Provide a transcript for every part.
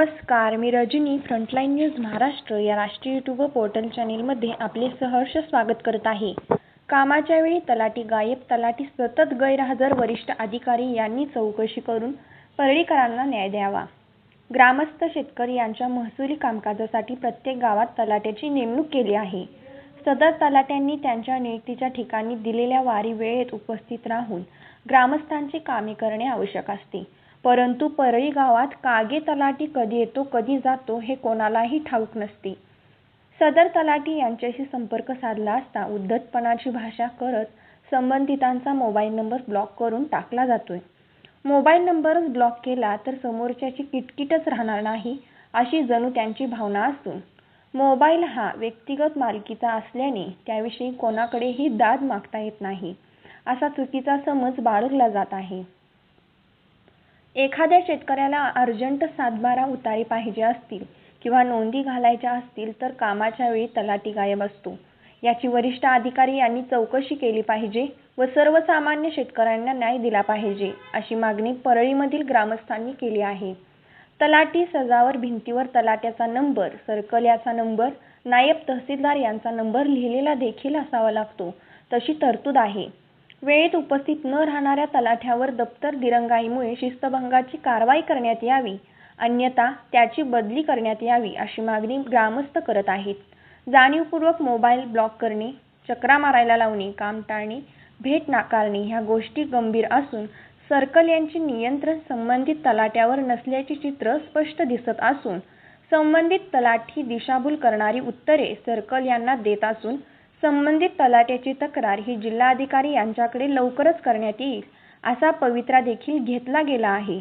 नमस्कार मी Rajani frontline news Maharashtra या राष्ट्रीय यूट्यूब पोर्टल चॅनेलमध्ये आपले सहर्ष स्वागत करत आहे. कामाच्या वेळी तलाठी गायब तलाठी सतत गैरहजर वरिष्ठ अधिकारी यांनी चौकशी करून परळीकरांना न्याय द्यावा. ग्रामस्थ शेतकरी यांच्या महसुली कामकाजासाठी प्रत्येक गावात तलाट्याची नेमणूक केली आहे. सदर तलाट्यांनी त्यांच्या नियुक्तीच्या ठिकाणी दिलेल्या वारी वेळेत उपस्थित राहून ग्रामस्थांची कामे करणे आवश्यक असते. परंतु परळी गावात कागे तलाठी कधी येतो कधी जातो हे कोणालाही ठाऊक नसते. सदर तलाठी यांच्याशी संपर्क साधला असता उद्धटपणाची भाषा करत संबंधितांचा मोबाईल नंबर ब्लॉक करून टाकला जातोय. मोबाईल नंबरच ब्लॉक केला तर समोरच्याची किटकिटच राहणार नाही अशी जणू त्यांची भावना असून. मोबाईल हा व्यक्तिगत मालकीचा असल्याने त्याविषयी कोणाकडेही दाद मागता येत नाही असा चुकीचा समज बाळगला जात आहे. एखाद्या शेतकऱ्याला अर्जंट सातबारा उतारी पाहिजे असतील किंवा नोंदी घालायच्या असतील तर कामाच्या वेळी तलाठी गायब असतो. याची वरिष्ठ अधिकारी यांनी चौकशी केली पाहिजे व सर्वसामान्य शेतकऱ्यांना न्याय दिला पाहिजे अशी मागणी परळीमधील ग्रामस्थांनी केली आहे. तलाठी सजावर भिंतीवर तलाट्याचा नंबर सर्कल याचा नंबर नायब तहसीलदार यांचा नंबर लिहिलेला देखील असावा लागतो. तशी तरतूद आहे. वेळेत उपस्थित न राहणाऱ्या तलाठ्यावर दप्तर दिरंगाईमुळे शिस्तभंगाची कारवाई करण्यात यावी अन्यथा त्याची बदली करण्यात यावी अशी मागणी ग्रामस्थ करत आहेत. जाणीवपूर्वक मोबाईल ब्लॉक करणे चक्रा मारायला लावणे काम टाळणे भेट नाकारणे ह्या गोष्टी गंभीर असून सर्कल यांचे नियंत्रण संबंधित तलाट्यावर नसल्याचे चित्र स्पष्ट दिसत असून संबंधित तलाठी दिशाभूल करणारी उत्तरे सर्कल यांना देत असून संबंधित तलाट्याची तक्रार ही जिल्हाधिकारी यांच्याकडे लवकरच करण्यात येईल असा पवित्रा देखील घेतला गेला आहे.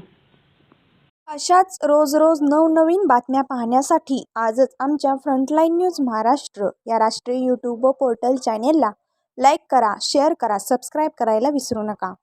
अशाच रोज रोज नवनवीन बातम्या पाहण्यासाठी आजच आमच्या फ्रंटलाईन न्यूज महाराष्ट्र या राष्ट्रीय यूट्यूब व पोर्टल चॅनेलला लाईक करा शेअर करा सबस्क्राईब करायला विसरू नका.